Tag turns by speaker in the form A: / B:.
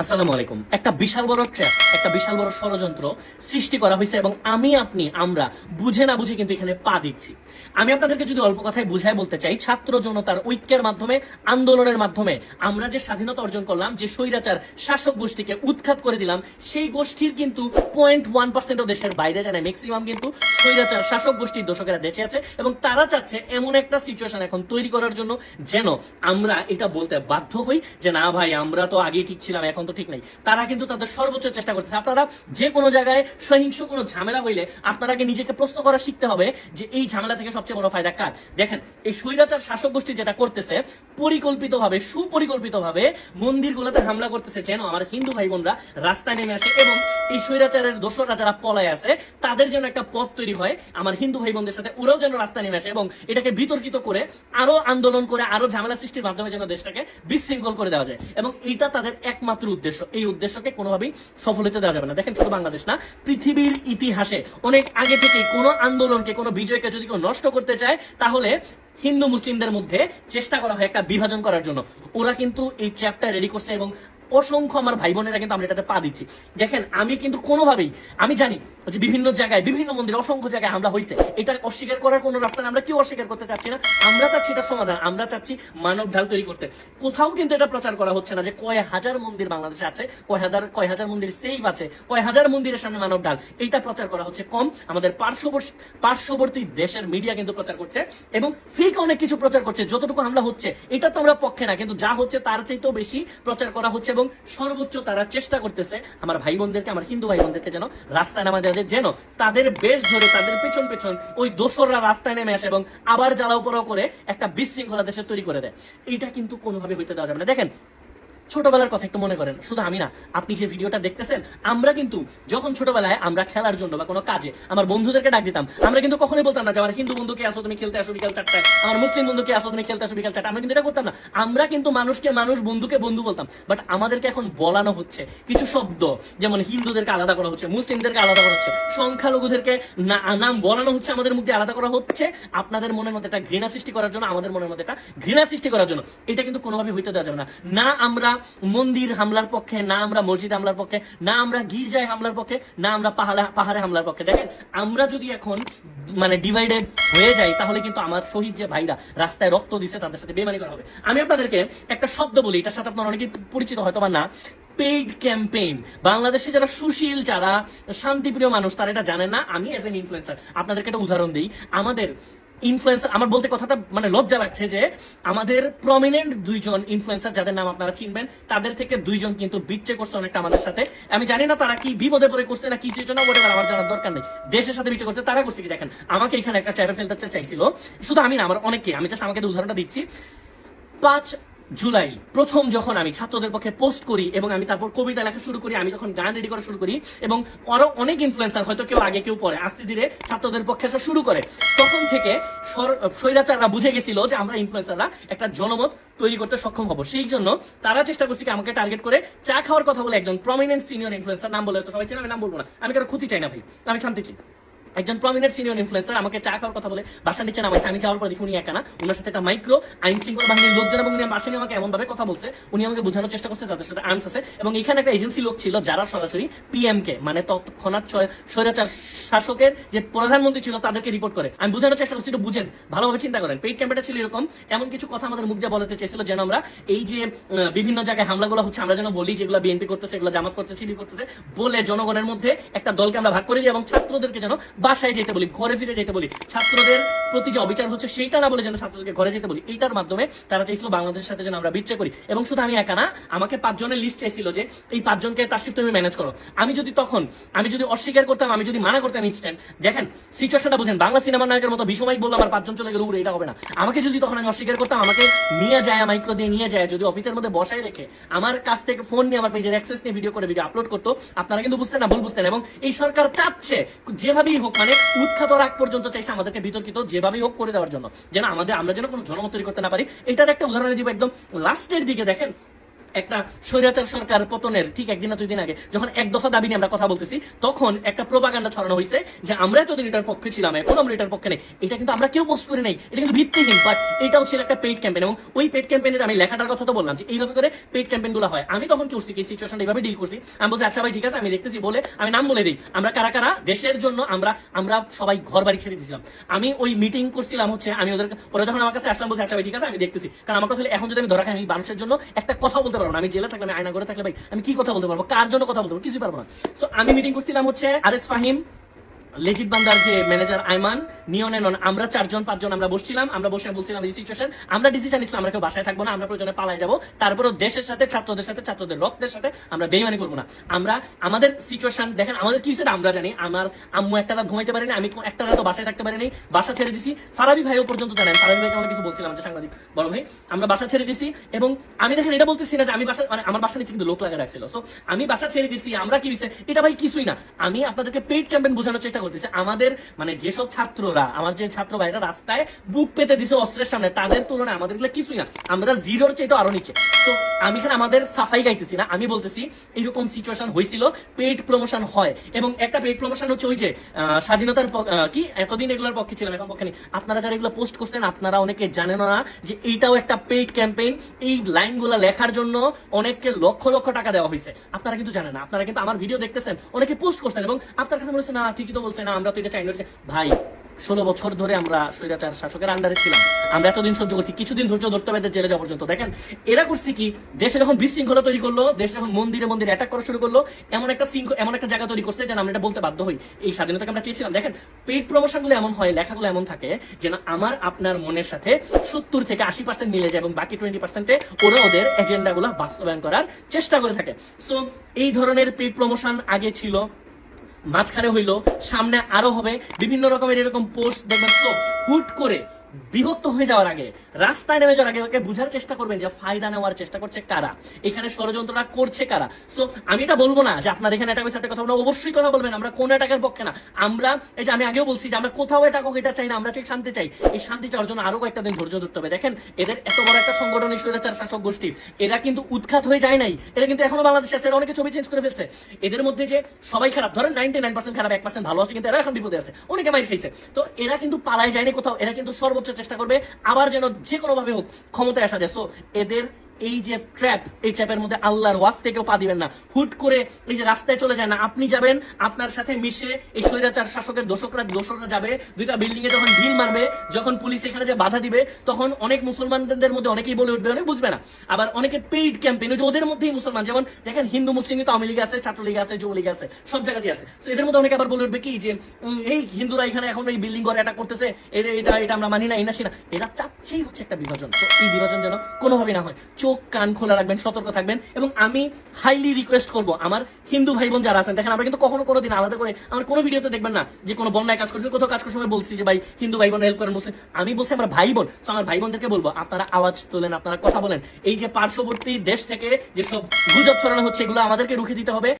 A: আসসালামু আলাইকুম। একটা বিশাল বড় ট্র্যাপ একটা বিশাল বড় ষড়যন্ত্র সৃষ্টি করা হয়েছে এবং আমি, আপনি, আমরা বুঝে না বুঝে কিন্তু এখানে পা দিচ্ছি। আমি আপনাদেরকে যদি অল্প কথায় বুঝায় বলতে চাই, ছাত্র জনতার ঐক্যের মাধ্যমে, আন্দোলনের মাধ্যমে আমরা যে স্বাধীনতা অর্জন করলাম, যে স্বৈরাচার শাসক গোষ্ঠীকে উৎখাত করে দিলাম, সেই গোষ্ঠীর কিন্তু পয়েন্ট ওয়ান পার্সেন্ট দেশের বাইরে জানে ম্যাক্সিমাম কিন্তু স্বৈরাচার শাসক গোষ্ঠীর দোষকেরা দেশে আছে এবং তারা চাচ্ছে এমন একটা সিচুয়েশন এখন তৈরি করার জন্য যেন আমরা এটা বলতে বাধ্য হই যে, না ভাই, আমরা তো আগে ঠিক ছিলাম, এখন তো ঠিক নাই। তারা কিন্তু তাদের সর্বোচ্চ চেষ্টা করতেছে। আপনারা যে কোনো জায়গায় সহিংস কোনো ঝামেলা হইলে আপনারাকে নিজেকে প্রশ্ন করা শিখতে হবে যে এই ঝামেলা থেকে সবচেয়ে বড় ফায়দা কার? দেখেন, এই স্বৈরাচার শাসক গোষ্ঠী যেটা করতেছে, পরিকল্পিতভাবে, সুপরিকল্পিতভাবে মন্দিরগুলোতে হামলা করতেছে। যেন আমার হিন্দু ভাই বোনরা রাস্তায় নেমে আসে এবং এই স্বৈরাচারের দোসররা যারা পলায় আছে, তাদের যেন একটা পথ তৈরি হয়, আমার হিন্দু ভাই বোনদের সাথে ওরাও যেন রাস্তায় নেমে আসে এবং এটাকে বিতর্কিত করে, আরও আন্দোলন করে, আরও ঝামেলা সৃষ্টির মাধ্যমে যেন দেশটাকে বিশৃঙ্খল করে দেওয়া যায়। এবং এটা তাদের একমাত্র উদ্দেশ্য, এই উদ্দেশ্যকে কোনোভাবেই সফল হতে দেওয়া যাবে না। দেখেন, শুধু বাংলাদেশ না, পৃথিবীর ইতিহাসে অনেক আগে থেকে কোনো আন্দোলনকে, কোনো বিজয়কে যদি কেউ নষ্ট করতে চায়, তাহলে হিন্দু মুসলিমদের মধ্যে চেষ্টা করা হয় একটা বিভাজন করার জন্য। ওরা কিন্তু এই চ্যাপ্টার রেডি করছে এবং অসংখ্য আমার ভাই বোনেরা কিন্তু আমরা এটাতে পা দিচ্ছি। দেখেন, আমি কিন্তু কোনোভাবেই, আমি জানি যে বিভিন্ন জায়গায়, বিভিন্ন মন্দিরে অসংখ্য জায়গায় হামলা হয়েছে এটা অস্বীকার করার কোনো রাস্তা আমরা কেউ অস্বীকার করতে চাচ্ছি না। আমরা চাচ্ছি এটা সমাধান। আমরা চাচ্ছি মানব ঢাল তৈরি করতে। কোথাও কিন্তু এটা প্রচার করা হচ্ছে না যে কয় হাজার মন্দির বাংলাদেশে আছে, কয় হাজার কয় হাজার মন্দির সেফ আছে, কয় হাজার মন্দিরের সামনে মানব ঢাল। এইটা প্রচার করা হচ্ছে কম। আমাদের পার্শ্ববর্তী পার্শ্ববর্তী দেশের মিডিয়া কিন্তু প্রচার করছে এবং ফেক অনেক কিছু প্রচার করছে। যতটুকু হামলা হচ্ছে, এটা তো আমরা পক্ষে না। কিন্তু যা হচ্ছে, তার চাইতেও বেশি প্রচার করা হচ্ছে এবং সর্বোচ্চ তারা চেষ্টা করতেছে আমার ভাই বোনদেরকে আমার হিন্দু ভাই বোনদেরকে যেন রাস্তায় নামা দেওয়া যায় যেন তাদের বেশ ধরে তাদের পেছন পেছন ওই দোসররা রাস্তায় নেমে আসে এবং আবার জ্বালাও পোড়াও করে একটা বিশৃঙ্খলা দেশে তৈরি করে দেয়। এটা কিন্তু কোনোভাবে হইতে দেওয়া যাবে না। দেখেন ছোটবেলার কথা একটু মনে করেন। শুধু আমি না, আপনি যে ভিডিওটা দেখতেছেন, আমরা কিন্তু যখন ছোটবেলায় আমরা খেলার জন্য বা কোনো কাজে আমার বন্ধুদেরকে ডাক দিতাম, আমরা কিন্তু কখনোই বলতাম না যে আমার হিন্দু বন্ধুকে আসো তুমি খেলতে আসো বিকাল চারটায়, আমার মুসলিম বন্ধুকে আসো তুমি খেলতে আসো বিকাল চারটায়, আমরা কিন্তু এটা করতাম না। আমরা কিন্তু মানুষকে মানুষ বন্ধুকে বন্ধু বলতাম বাট আমাদেরকে এখন বলানো হচ্ছে কিছু শব্দ, যেমন হিন্দুদেরকে আলাদা করা হচ্ছে, মুসলিমদেরকে আলাদা করা হচ্ছে, সংখ্যালঘুদেরকে নাম বলানো হচ্ছে আমাদের মধ্যে আলাদা করা হচ্ছে, আপনাদের মনের মধ্যে একটা ঘৃণা সৃষ্টি করার জন্য, আমাদের মনের মধ্যে একটা ঘৃণা সৃষ্টি করার জন্য। এটা কিন্তু কোনোভাবে হইতে দেওয়া যাবে না। না আমরা মন্দির হামলার পক্ষে, না আমরা মসজিদ হামলার পক্ষে, না আমরা গির্জায় হামলার পক্ষে, না আমরা পাহাড়ে পাহাড়ে হামলার পক্ষে। দেখেন, আমরা যদি এখন মানে ডিভাইডেড হয়ে যাই, তাহলে কিন্তু আমার শহীদ যে ভাইরা রাস্তায় রক্ত দিছে, তাদের সাথে বেমানি করা হবে। আমি আপনাদেরকে একটা শব্দ বলি, এটার সাথে আপনার অনেকে পরিচিত হয়তো বা না। পেইড ক্যাম্পেইন বাংলাদেশে যারা সুশীল, যারা শান্তিপ্রিয় মানুষ, তারা এটা জানে না। আমি এজ এন ইনফ্লুয়েন্সার আপনাদেরকে একটা উদাহরণ দিই। আমাদের ইনফ্লুয়েন্সার আমার বলতে কথাটা মানে লজ্জা লাগছে যে আমাদের প্রমিনেন্ট দুইজন ইনফ্লুয়েন্সার যাদের নাম আপনারা চিনবেন, তাদের থেকে দুইজন কিন্তু বিচ্ছে করছে অনেকটা আমাদের সাথে। আমি জানি না তারা কি বিপদে পড়ে করছে না কি যে জন্য বলে আমার জানার দরকার নেই। দেশের সাথে বিচ্ছে করছে, তারা করছে কি দেখেন, আমাকে এখানে একটা চাইবে ফেলতে চাইছিল। শুধু আমি না, আমার অনেকে, আমি জাস্ট আমাকে উদাহরণটা দিচ্ছি। পাঁচ জুলাই, প্রথম যখন আমি ছাত্রদের পক্ষে পোস্ট করি এবং আমি তারপর কবিতা লেখা শুরু করি, আমি যখন গান রেডি করা শুরু করি এবং আরও অনেক ইনফ্লুয়েন্সার হয়তো কেউ আগে কেউ পরে, আস্তে ধীরে ছাত্রদের পক্ষে আসা শুরু করে। তখন থেকে স্বৈরাচাররা বুঝে গেছিল যে আমরা ইনফ্লুয়েন্সাররা একটা জনমত তৈরি করতে সক্ষম হব। সেই জন্য তারা চেষ্টা করছে কি আমাকে টার্গেট করে চা খাওয়ার কথা বলে একজন প্রমিনেন্ট সিনিয়র ইনফ্লুয়েন্সার নাম বলে তো সবাই চেনে, আমি নাম বলব না। আমি কারও ক্ষতি চাই না ভাই, আমি শান্তি চাই। একজন প্রমিনেন্ট সিনিয়র ইনফ্লুয়েন্সার আমাকে চা খাওয়ার কথা বলে, বাসা নিচে নামাইছে আমি যাওয়ার পর দেখি উনি একা না ওনার সাথে একটা মাইক্রো আইন শৃঙ্খলা বাহিনীর লোকজন এবং উনি বাসা নিয়ে আমাকে এমন ভাবে কথা বলছে, উনি আমাকে বোঝানোর চেষ্টা করছে, তাদের সাথে আর্মস আছে এবং এখানে একটা এজেন্সি লোক ছিল যারা সরাসরি পিএম কে মানে তৎক্ষণাৎ স্বৈরাচার শাসকের যে প্রধানমন্ত্রী ছিল তাদেরকে রিপোর্ট করে। আমি বোঝানোর চেষ্টা করছি, একটু বুঝেন, ভালোভাবে চিন্তা করেন। পেইড ক্যাম্পেটা ছিল এরকম, এমন কিছু কথা আমাদের মুখ দিয়ে বলাতে চেয়েছিল যেন আমরা এই যে বিভিন্ন জায়গায় হামলাগুলো হচ্ছে, আমরা যেন বলি যেগুলো বিএনপি করতেছে, এগুলো জামাত করতেছে, শিবির করতেছে, বলে জনগণের মধ্যে একটা দলকে আমরা ভাগ করে দিই এবং ছাত্রদেরকে যেন বাসায় যেতে বলি, ঘরে ফিরে যেতে বলি, ছাত্রদের প্রতি যে অবিচার হচ্ছে সেইটা না বলে যেন ছাত্রদেরকে ঘরে যেতে বলি, এইটার মাধ্যমে তারা চাইছিল বাংলাদেশের সাথে যেন আমরা বিচ্ছয় করি। এবং শুধু আমি একা না, আমাকে পাঁচজনের লিস্ট চাইছিল যে, এই পাঁচজনকে তার শিফট তুমি ম্যানেজ করো। আমি যদি তখন, আমি যদি অস্বীকার করতাম, আমি যদি মানা করতাম ইনস্ট্যান্ট দেখেন সিচুয়েশনটা বুঝেন, বাংলা সিনেমার নায়কের মতো বিষয় বলল, আমার পাঁচজন চলে গেল, উড়ে, এটা হবে না। আমাকে যদি তখন আমি অস্বীকার করতাম, আমাকে নিয়ে যায় মাইক্রো দিয়ে নিয়ে যায়, যদি অফিসের মধ্যে বসায় রেখে, আমার কাছ থেকে ফোন নিয়ে, আমার পেজের অ্যাক্সেস নিয়ে ভিডিও করে ভিডিও আপলোড করতো, আপনারা কিন্তু বুঝতেন না, ভুল বুঝতেন। এবং এই সরকার চাচ্ছে, যেভাবেই হোক মানে উৎখাত রাখ পর্যন্ত চাইছে আমাদেরকে বিতর্কিত যেভাবেই হোক করে দেওয়ার জন্য। যেন আমাদের, আমরা যেন কোনো জনমত তৈরি করতে না পারি। এটার একটা উদাহরণ দিব একদম লাস্টের দিকে দেখেন। একটা স্বৈরাচার সরকার পতনের ঠিক একদিন না দুই দিন আগে, যখন এক দফা দাবি নিয়ে আমরা কথা বলতেছি, তখন একটা প্রোপাগান্ডা ছড়ানো হয়েছে যে আমরা এতদিন এটার পক্ষে ছিলাম, এখন আমরা এটার পক্ষে নেই। এটা কিন্তু আমরা কেউ পোস্ট করে নেই। এটা কিন্তু ভিত্তিহীন বাট এটাও ছিল একটা পেইড ক্যাম্পেইন এবং ওই পেইড ক্যাম্পেইনের আমি লেখাটার কথা তো বললাম যে এইভাবে করে পেইড ক্যাম্পেইনগুলো হয়। আমি তখন করছি, কি সিচুয়েশন এইভাবে ডিল করছি? আমি বলছি আচ্ছা ভাই, ঠিক আছে, আমি দেখতেছি, বলে আমি নাম বলে দিই। আমরা কারা কারা? দেশের জন্য আমরা আমরা সবাই ঘর বাড়ি ছেড়ে দিয়েছিলাম। আমি ওই মিটিং করছিলাম হচ্ছে, আমি ওদের ওরা যখন আমার কাছে আসলাম, বলছে আচ্ছা ভাই, ঠিক আছে, আমি দেখতেছি। কারণ আমার কাছে এখন যদি আমি ধরা খাই, আমি মানুষের জন্য একটা কথা বলতে পারব আমি জেলে থাকলে আয়না করে থাকলে, ভাই, আমি কি কথা বলতে পারব? কার জন্য কথা বলতে পারব? কিছুই পারব না। সো আমি মিটিং করছিলাম হচ্ছে আরেস ফাহিম লেজিট বান্দার যে ম্যানেজার আইমান আমরা চারজন, পাঁচজন আমরা বসছিলাম, আমরা বসে বলছিলাম এই সিচুয়েশন আমরা ডিসিশন আমরা কেউ বাসায় থাকব না, আমরা প্রয়োজনে যাব। তারপরেও দেশের সাথে, ছাত্রদের সাথে ছাত্রদের সাথে আমরা বেইমানি করব না। আমরা, আমাদের সিচুয়েশন দেখেন, আমাদের কি সেটা আমরা জানি, আমার আম্মু একটা রাত ঘুমাইতে পারিনি, আমি একটা রাত বাসায় থাকতে পারিনি, বাসা ছেড়ে দিছি। ফারাবি ভাইও পর্যন্ত জানেন ভাইকে আমরা কিছু বলছিলাম যে সাংবাদিক বড় ভাই, আমরা বাসা ছেড়ে দিছি এবং আমি দেখেন এটা বলতেছি না যে আমি বাসা মানে আমার বাসা নিচে কিন্তু লোক লাগা রাখছিল। সো আমি বাসা ছেড়ে দিছি, আমরা কি হইছে এটা ভাই কিছুই না। আমি আপনাদেরকে পেইড ক্যাম্পেইন বোঝানোর চেষ্টা করতেছি। আমাদের মানে যেসব ছাত্ররা, আমার যে ছাত্র ভাইরা রাস্তায় বুক পেতে দিছে অস্ত্রের সামনে, তাদের তুলনায় আমাদেরগুলো কিছুই না। আমরা জিরোর চেয়ে আরও নিচে। তো আমি এখানে আমাদের সাফাই গাইতেছি না। আমি বলতেছি, এরকম সিচুয়েশন হয়েছিল পেইড প্রমোশন হয়। এবং একটা পেইড প্রমোশন হচ্ছে ওই যে স্বাধীনতার কি? এতদিন এগুলোর পক্ষে ছিলাম, এখন পক্ষে নেই। আপনারা যারা এগুলো পোস্ট করছেন, আপনারা অনেকে জানেন না যে এইটাও একটা পেইড ক্যাম্পেইন এই লাইনগুলো লেখার জন্য অনেককে লক্ষ লক্ষ টাকা দেওয়া হয়েছে আপনারা কিন্তু জানেন না। আপনারা কিন্তু আমার ভিডিও দেখতেছেন, অনেকে পোস্ট করছেন এবং আপনার কাছে মনে না, ঠিকই তো বলছে, না, আমরা তো এটা চাই না। ভাই, ষোলো বছর ধরে আমরা স্বৈরাচার শাসকের আন্ডারে ছিলাম। আমরা এতদিন সহ্য করছি। কিছুদিন ধৈর্য ধরতে হবে জেলে যাওয়া পর্যন্ত। দেখেন, এরা করছে কি? দেশে যখন বিশৃঙ্খলা তৈরি করল, দেশে যখন মন্দিরে মন্দিরে অ্যাটাক করা শুরু করল, এমন একটা শৃঙ্খলা এমন একটা জায়গা তৈরি করছে যেন আমরা এটা বলতে বাধ্য হই। এই স্বাধীনতাকে আমরা চেয়েছিলাম। দেখেন পেইড প্রমোশনগুলো এমন হয়, লেখাগুলো এমন থাকে যেন আমার, আপনার মনের সাথে সত্তর থেকে আশি পার্সেন্ট মিলে যায় এবং বাকি টোয়েন্টি পার্সেন্টে ওরা ওদের এজেন্ডা গুলো বাস্তবায়ন করার চেষ্টা করে থাকে। সো এই ধরনের পেইড প্রমোশন আগে ছিল। মাঝখানে হইল সামনে আরও হবে বিভিন্ন রকমের এরকম পোস্ট দেখবেন তো হুট করে বিভক্ত হয়ে যাওয়ার আগে, রাস্তায় নেমে যাওয়ার আগে বুঝার চেষ্টা করবেন যে ফায়দা নেওয়ার চেষ্টা করছে কারা? এখানে ষড়যন্ত্রটা করছে কারা? সো আমি এটা বলব না যে আপনার এখানে এটা একটা কথা বলব অবশ্যই কথা বলবেন, আমরা কোন এটাকের পক্ষে না। আমরা, এই যে আমি আগেও বলছি যে আমরা কোথাও এটা হোক, এটা চাই না, আমরা ঠিক শান্তি চাই। এই শান্তি চাওয়ার জন্য আরও কয়েকটা দিন ধৈর্য ধরতে হবে। দেখেন, এদের এত বড় একটা সংগঠন এই স্বৈরাচার শাসক গোষ্ঠী এরা কিন্তু উৎখাত হয়ে যায় নাই। এরা কিন্তু এখনও বাংলাদেশে আছে, এরা অনেকে ছবি চেঞ্জ করে ফেলছে। এদের মধ্যে যে সবাই খারাপ, ধরেন নাইনটি নাইন পার্সেন্ট খারাপ, এক পার্সেন্ট ভালো আছে, কিন্তু এরা এখন বিপদে আছে। অনেকে মাইর খাইছে। তো এরা কিন্তু পালায় যায়নি কোথাও, এরা কিন্তু সর্বোচ্চ চেষ্টা করবে আবার যেন যে কোনোভাবে হোক ক্ষমতায় আসা যায়। সো এদের এই যে ট্র্যাপ এই ট্র্যাপের মধ্যে আল্লাহর ওয়াজ থেকেও পা দিবেন না। হুট করে এই যে রাস্তায় চলে যায় না আপনি যাবেন, আপনার সাথে মিশে এই স্বৈরাচার শাসকের দোষকরা দোষকরা যাবে। দুইটা বিল্ডিং এ যখন ঢিল মারবে, যখন পুলিশ এখানে যে বাধা দিবে, তখন অনেক মুসলমানদের মধ্যে অনেকেই বলে উঠবে, অনেক বুঝবে না। আবার অনেকে পেইড ক্যাম্পেইন যে ওদের মধ্যেই মুসলমান, যেমন দেখেন হিন্দু, মুসলিম কিন্তু আওয়ামী লীগ আছে, ছাত্রলীগ আছে, যুবলীগ আছে, সব জায়গাতেই আছে। তো এদের মধ্যে অনেকে আবার বলে উঠবে কি যে এই হিন্দুরা এখানে এখন এই বিল্ডিং ঘরে অ্যাটাক করতেছে এটা এটা আমরা মানি না, এই না সেনা এরা চাচ্ছেই হচ্ছে একটা বিভাজন। তো এই বিভাজন যেন কোনোভাবেই না হয়। চোখ, কান খোলা রাখবেন, সতর্ক থাকবেন এবং আমি হাইলি রিকোয়েস্ট করব, আমার হিন্দু ভাই বোন যারা আছেন, দেখেন আমরা কিন্তু কখনো কোনো দিন আলাদা করে, আমার কোনো ভিডিওতে দেখবেন না যে কোনো বন্যায় কাজ করছেন, কোথাও কাজ করার সময় বলছি যে, ভাই, হিন্দু ভাই বোন হেল্প করেন, মুসলিম আমি বলছি, আমার ভাই বোন তো আমার ভাই বোনদেরকে বলব, আপনারা আওয়াজ তোলেন, আপনারা কথা বলেন, এই যে পার্শ্ববর্তী দেশ থেকে যেসব গুজব ছড়ানো হচ্ছে, এগুলো আমাদেরকে রুখে দিতে হবে।